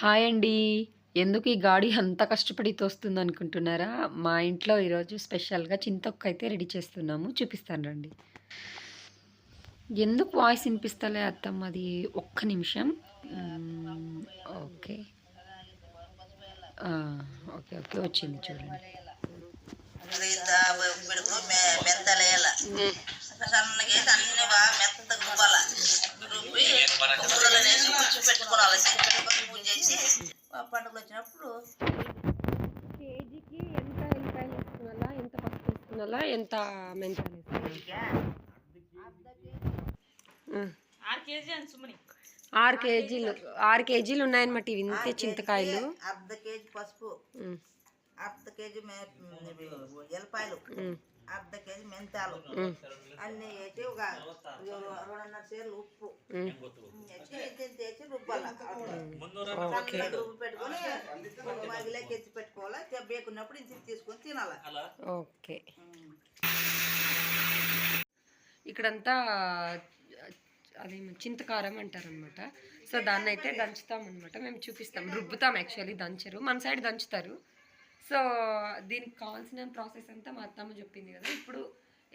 Hi అండి. ఎందుకు ఈ గాడి అంత కష్టపడి తోస్తుంది అనుకుంటున్నారా? మా ఇంట్లో ఈరోజు స్పెషల్‌గా చింతొక్క అయితే రెడీ చేస్తున్నాము. చూపిస్తాను రండి. ఎందుకు వాయిస్ వినిపిస్తలే అత్తమ్మది? ఒక్క నిమిషం. ఓకే. ఓకే. ఓకే. వచ్చింది చూడండి. అన్ని బాగా పండుగలు వచ్చినప్పుడు కేజీకి ఎంత ఎల్లిపాయలు వేసుకునాలా? ఎంత పసుపు వేసుకునాలా? ఎంత మెంతాలు. ఆరు కేజీ అని సుమని 6 కేజీలు 6 కేజీలు ఉన్నాయన్నమాట ఇవి ఇంతే చింతకాయలు. అర్ధ కేజీ పసుపు. అర్ధ కేజీ ఎల్లిపాయలు. అర్ధ కేజీ మెంతాలు. అన్ని వేసి ఒక రెండున్నర సేర్లు ఉప్పు. వేసి రుబ్బాల. రుబ్బి పెట్టుకొని మగిలేకి ఎత్తి పెట్టుకోవాలి? బేకున్నప్పుడు ఇంత తీసుకొని తినాలి? ఓకే. ఇక్కడంతా అది చింతకారం అంటారనమాట సో దాన్ని అయితే దంచుతాం అనమాట మేము చూపిస్తాం. రుబ్బుతాం యాక్చువల్లీ దంచరు. మన సైడ్ దంచుతారు. సో దీనికి కావాల్సిన ప్రాసెస్ అంతా మా అత్తమ్మ చెప్పింది కదా. ఇప్పుడు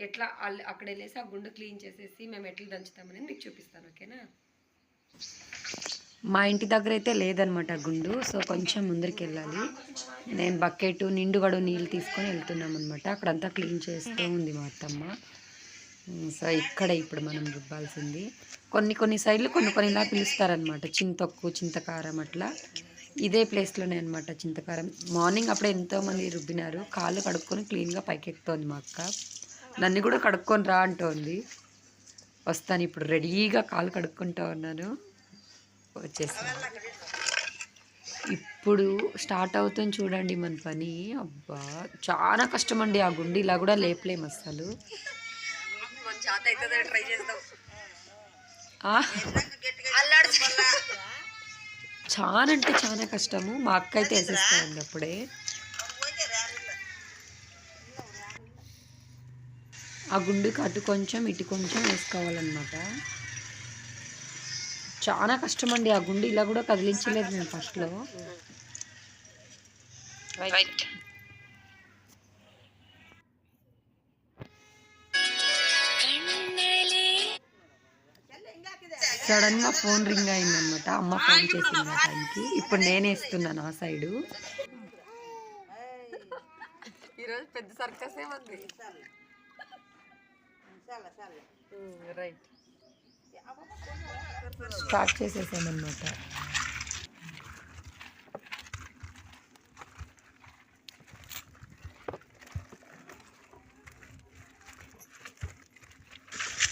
ఎట్లా అక్కడ వెళ్ళేసి ఆ గుండు క్లీన్ చేసేసి మేము ఎట్లా దంచుతామనేది మీకు చూపిస్తాను ఓకేనా? మా ఇంటి దగ్గర అయితే లేదనమాట గుండు సో కొంచెం ముందరికి వెళ్ళాలి. నేను బకెట్ నిండుగడు నీళ్ళు తీసుకొని వెళ్తున్నాం అనమాట అక్కడంతా క్లీన్ చేస్తూ ఉంది మా అత్తమ్మ. సో ఇక్కడ ఇప్పుడు మనం రుబ్బాల్సింది. కొన్ని కొన్ని సైడ్లు కొన్ని కొన్ని ఇలా పిలుస్తారనమాట చింతొక్కు చింతకారం అట్లా. ఇదే ప్లేస్లోనే అనమాట చింతకారం. మార్నింగ్ అప్పుడే ఎంతోమంది రుబ్బినారు. కాళ్ళు కడుక్కొని క్లీన్గా పైకి ఎక్కుతోంది మా అక్క. నన్ను కూడా కడుక్కొని రా అంటోంది. వస్తాను ఇప్పుడు రెడీగా కాళ్ళు కడుక్కుంటా ఉన్నాను. వచ్చేసాను ఇప్పుడు స్టార్ట్ అవుతుంది చూడండి మన పని. అబ్బా చాలా కష్టం అండి ఆ గుండి. ఇలా కూడా లేపలేము అసలు ఆ, చాలా అంటే చాలా కష్టము. మా అక్క అయితే వేసేస్తానండి అప్పుడే. ఆ గుండుకి అటు కొంచెం ఇటు కొంచెం వేసుకోవాలన్నమాట. చాలా కష్టం అండి ఆ గుండు. ఇలా కూడా కదిలించలేదు నేను ఫస్ట్లో. సడన్గా ఫోన్ రింగ్ అయిందనమాట అమ్మ ఫోన్ చేసింది ఆ టైంకి. ఇప్పుడు నేను వేస్తున్నాను ఆ సైడు. ఈరోజు పెద్ద సర్కస్ ఏమంది? రైట్ స్టార్ట్ చేసేసామన్నమాట.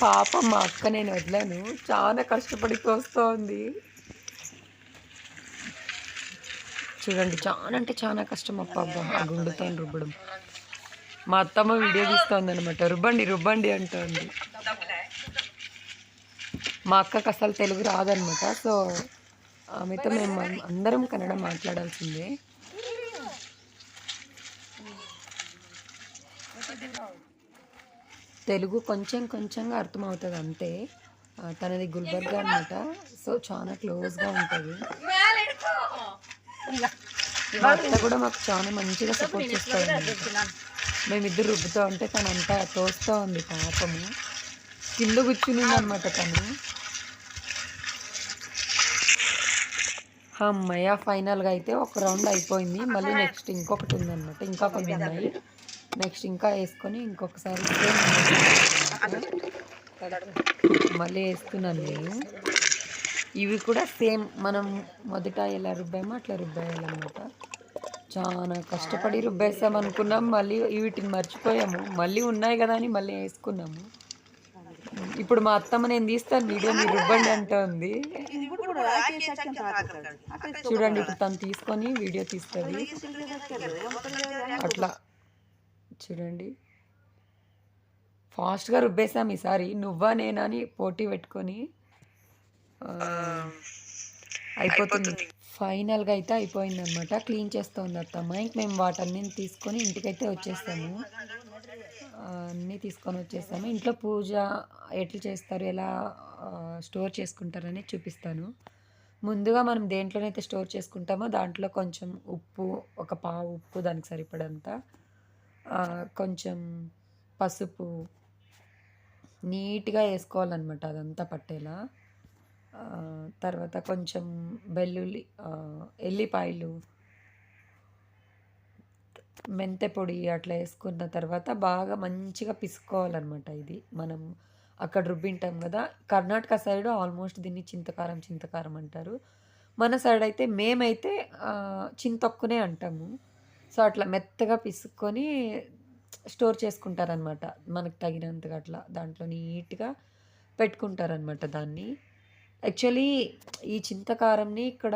పాప మా అక్క నేను వదిలాను. చాలా కష్టపడి తోస్తోంది. చూడండి చాలా అంటే చాలా కష్టం అప్ప ఆ గుండుతో రుబ్బడం. మా అత్తమ్మ వీడియో తీస్తోంది అనమాట రుబ్బండి రుబ్బండి అంటోంది. మా అక్కకు అసలు తెలుగు రాదనమాట సో ఆమెతో మేము అందరం కన్నడ మాట్లాడాల్సిందే. తెలుగు కొంచెం కొంచెంగా అర్థమవుతుంది అంతే. తనది గుల్బర్గా అనమాట సో చాలా క్లోజ్గా ఉంటుంది. అత్త కూడా మాకు చాలా మంచిగా సపోర్ట్ చేస్తుంది మేమిద్దరు రుబ్బుతూ ఉంటే తను అంతా తోస్తూ ఉంది పాపము. కింద కూర్చుని అనమాట తను. అమ్మయ్య ఫైనల్గా అయితే ఒక రౌండ్ అయిపోయింది. మళ్ళీ నెక్స్ట్ ఇంకొకటి ఉందన్నమాట. ఇంకా కొన్ని ఉన్నాయి. నెక్స్ట్ ఇంకా వేసుకొని ఇంకొకసారి మళ్ళీ వేస్తున్నాను నేను. ఇవి కూడా సేమ్ మనం మొదట ఎలా రుబ్బామో అట్లా రుబ్బాయాలన్నమాట చాలా కష్టపడి రుబ్బేసాం అనుకున్నాం మళ్ళీ వీటిని మర్చిపోయాము. మళ్ళీ ఉన్నాయి కదా అని మళ్ళీ వేసుకున్నాము. ఇప్పుడు మా అత్తమ్మ నేను తీస్తాను వీడియో మీరు రుబ్బండి అంటుంది ఉంది. చూడండి ఇప్పుడు తను తీసుకొని వీడియో తీస్తుంది. అట్లా. చూడండి. ఫాస్ట్గా రుబ్బేసాం ఈసారి. నువ్వా నేనా అని పోటీ పెట్టుకొని అయిపోతుంది. ఫైనల్గా అయితే అయిపోయింది అనమాట క్లీన్ చేస్తుంది అత్తమ్మ. ఇంక మేము వాటన్ని తీసుకొని ఇంటికైతే వచ్చేస్తాము. అన్నీ తీసుకొని వచ్చేసాము ఇంట్లో పూజ ఎట్లా చేస్తారు ఎలా స్టోర్ చేసుకుంటారని చూపిస్తాను. ముందుగా మనం దేంట్లోనైతే స్టోర్ చేసుకుంటామో దాంట్లో కొంచెం ఉప్పు ఒక పావు ఉప్పు దానికి సరిపడంత కొంచెం పసుపు నీట్గా వేసుకోవాలన్నమాట అదంతా పట్టేలా. తర్వాత కొంచెం వెల్లుల్లి ఎల్లిపాయలు మెంతె పొడి అట్లా వేసుకున్న తర్వాత బాగా మంచిగా పిసుకోవాలన్నమాట ఇది. మనం అక్కడ రుబ్బింటాం కదా కర్ణాటక సైడ్ ఆల్మోస్ట్ దీన్ని చింతకారం చింతకారం అంటారు. మన సైడ్ అయితే మేమైతే చింతొక్కునే అంటాము. సో అట్లా మెత్తగా పిసుక్కొని స్టోర్ చేసుకుంటారనమాట మనకు తగినంతగా అట్లా దాంట్లో నీట్గా పెట్టుకుంటారనమాట దాన్ని. యాక్చువల్లీ ఈ చింతకారంని ఇక్కడ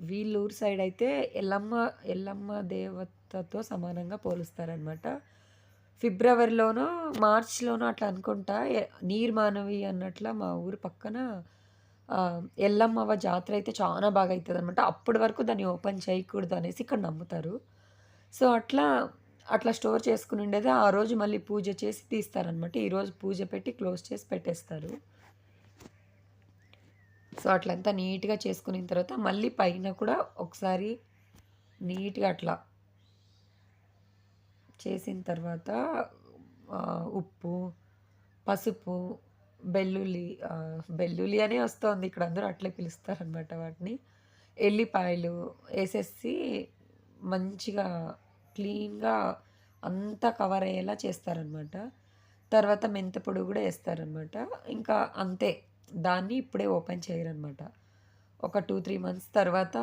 వీళ్ళూరు సైడ్ అయితే ఎల్లమ్మ ఎల్లమ్మ దేవతతో సమానంగా పోలుస్తారనమాట ఫిబ్రవరిలోనో మార్చ్లోనో అట్లా అనుకుంటా నీర్ మానవి అన్నట్ల మా ఊరు పక్కన ఎల్లమ్మవ జాతర అయితే చాలా బాగా అవుతుంది అనమాట అప్పటి వరకు దాన్ని ఓపెన్ చేయకూడదు అనేసి ఇక్కడ నమ్ముతారు. సో అట్లా అట్లా స్టోర్ చేసుకుని ఉండేది ఆ రోజు మళ్ళీ పూజ చేసి తీస్తారనమాట ఈరోజు పూజ పెట్టి క్లోజ్ చేసి పెట్టేస్తారు. సో అట్లంతా నీట్గా చేసుకున్న తర్వాత మళ్ళీ పైన కూడా ఒకసారి నీట్గా అట్లా చేసిన తర్వాత ఉప్పు పసుపు వెల్లుల్లి బెల్లుల్లి వెల్లుల్లి అనే వస్తుంది. ఇక్కడ అందరూ అట్లే పిలుస్తారనమాట వాటిని. ఎల్లిపాయలు వేసేసి మంచిగా క్లీన్గా అంతా కవర్ అయ్యేలా చేస్తారనమాట తర్వాత మెంతపొడి కూడా వేస్తారనమాట ఇంకా అంతే. దాన్ని ఇప్పుడే ఓపెన్ చేయరనమాట ఒక టూ త్రీ మంత్స్ తర్వాత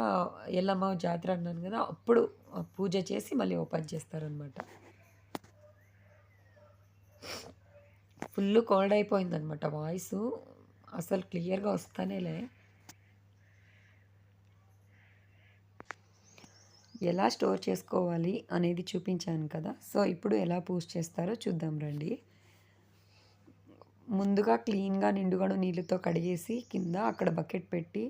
ఎల్లమ్మ జాతర అన్నాను కదా అప్పుడు పూజ చేసి మళ్ళీ ఓపెన్ చేస్తారనమాట ఫుల్ కోల్డ్ అయిపోయిందనమాట వాయిస్. అసలు క్లియర్గా వస్తానేలే. ఎలా స్టోర్ చేసుకోవాలి అనేది చూపించాను కదా. సో ఇప్పుడు ఎలా పూజ చేస్తారో చూద్దాం రండి. ముందుగా క్లీన్గా నిండుగాను నీళ్ళతో కడిగేసి కింద అక్కడ బకెట్ పెట్టి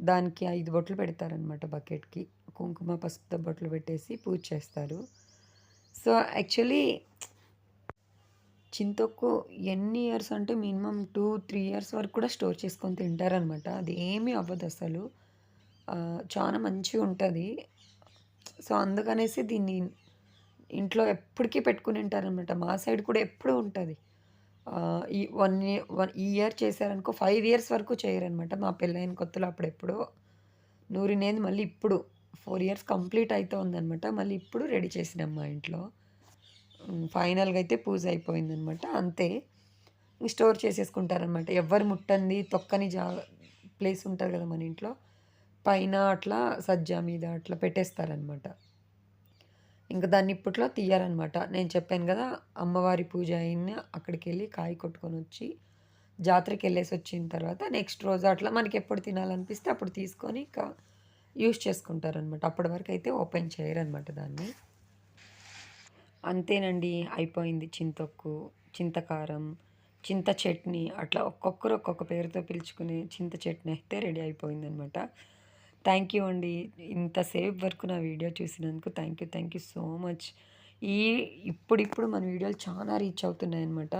దానికి ఐదు బొట్లు పెడతారనమాట బకెట్కి. కుంకుమ పసుపుతో బొట్లు పెట్టేసి పూజ చేస్తారు. సో యాక్చువల్లీ చింతొక్కు ఎన్ని ఇయర్స్ అంటే మినిమం టూ త్రీ ఇయర్స్ వరకు కూడా స్టోర్ చేసుకొని తింటారనమాట అది ఏమీ అవ్వదు అసలు. చాలా మంచిగా ఉంటుంది. సో అందుకనేసి దీన్ని ఇంట్లో ఎప్పటికీ పెట్టుకుని ఉంటారనమాట మా సైడ్ కూడా ఎప్పుడూ ఉంటుంది. ఈ వన్ వన్ ఈ ఇయర్ చేశారనుకో ఫైవ్ ఇయర్స్ వరకు చేయరనమాట మా పెళ్ళైన కొత్తలో అప్పుడు ఎప్పుడో నూరినేది మళ్ళీ ఇప్పుడు. ఫోర్ ఇయర్స్ కంప్లీట్ అవుతూ ఉందనమాట మళ్ళీ ఇప్పుడు రెడీ చేసినాం మా ఇంట్లో. ఫైనల్గా అయితే పూజ అయిపోయిందనమాట. అంతే. స్టోర్ చేసేసుకుంటారనమాట. ఎవరు ముట్టంది తొక్కని జా ప్లేస్ ఉంటారు కదా మన ఇంట్లో పైన అట్లా సజ్జా మీద అట్లా పెట్టేస్తారనమాట. ఇంకా దాన్ని ఇప్పట్లో తీయారనమాట. నేను చెప్పాను కదా అమ్మవారి పూజ అయిన అక్కడికి వెళ్ళి కాయ కొట్టుకొని వచ్చి జాతరకి వెళ్ళేసి వచ్చిన తర్వాత నెక్స్ట్ రోజు అట్లా మనకి ఎప్పుడు తినాలనిపిస్తే అప్పుడు తీసుకొని ఇంకా యూస్ చేసుకుంటారనమాట. అప్పటి వరకు అయితే ఓపెన్ చేయరనమాట దాన్ని. అంతేనండి అయిపోయింది చింతొక్కు చింతకారం చింత చట్నీ అట్లా ఒక్కొక్కరు ఒక్కొక్క పేరుతో పిలుచుకునే చింత చట్నీ అయితే రెడీ అయిపోయిందనమాట. థ్యాంక్ యూ అండి ఇంతసేపు వరకు నా వీడియో చూసినందుకు thank you thank you so much. ఈ ఇప్పుడిప్పుడు మన వీడియోలు చాలా రీచ్ అవుతున్నాయి అనమాట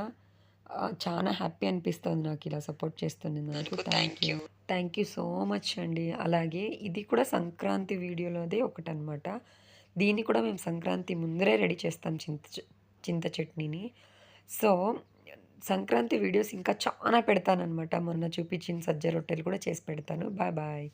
చాలా హ్యాపీ అనిపిస్తుంది నాకు ఇలా సపోర్ట్ చేస్తున్నందుకు. Thank you. Thank you so much అండి. అలాగే ఇది కూడా సంక్రాంతి వీడియోలోదే ఒకటి అనమాట దీన్ని కూడా మేము సంక్రాంతి ముందరే రెడీ చేస్తాం చింత చింత చట్నీని. సో సంక్రాంతి వీడియోస్ ఇంకా చాలా పెడతానమాట మొన్న చూపించిన సజ్జ రొట్టెలు కూడా చేసి పెడతాను. Bye bye.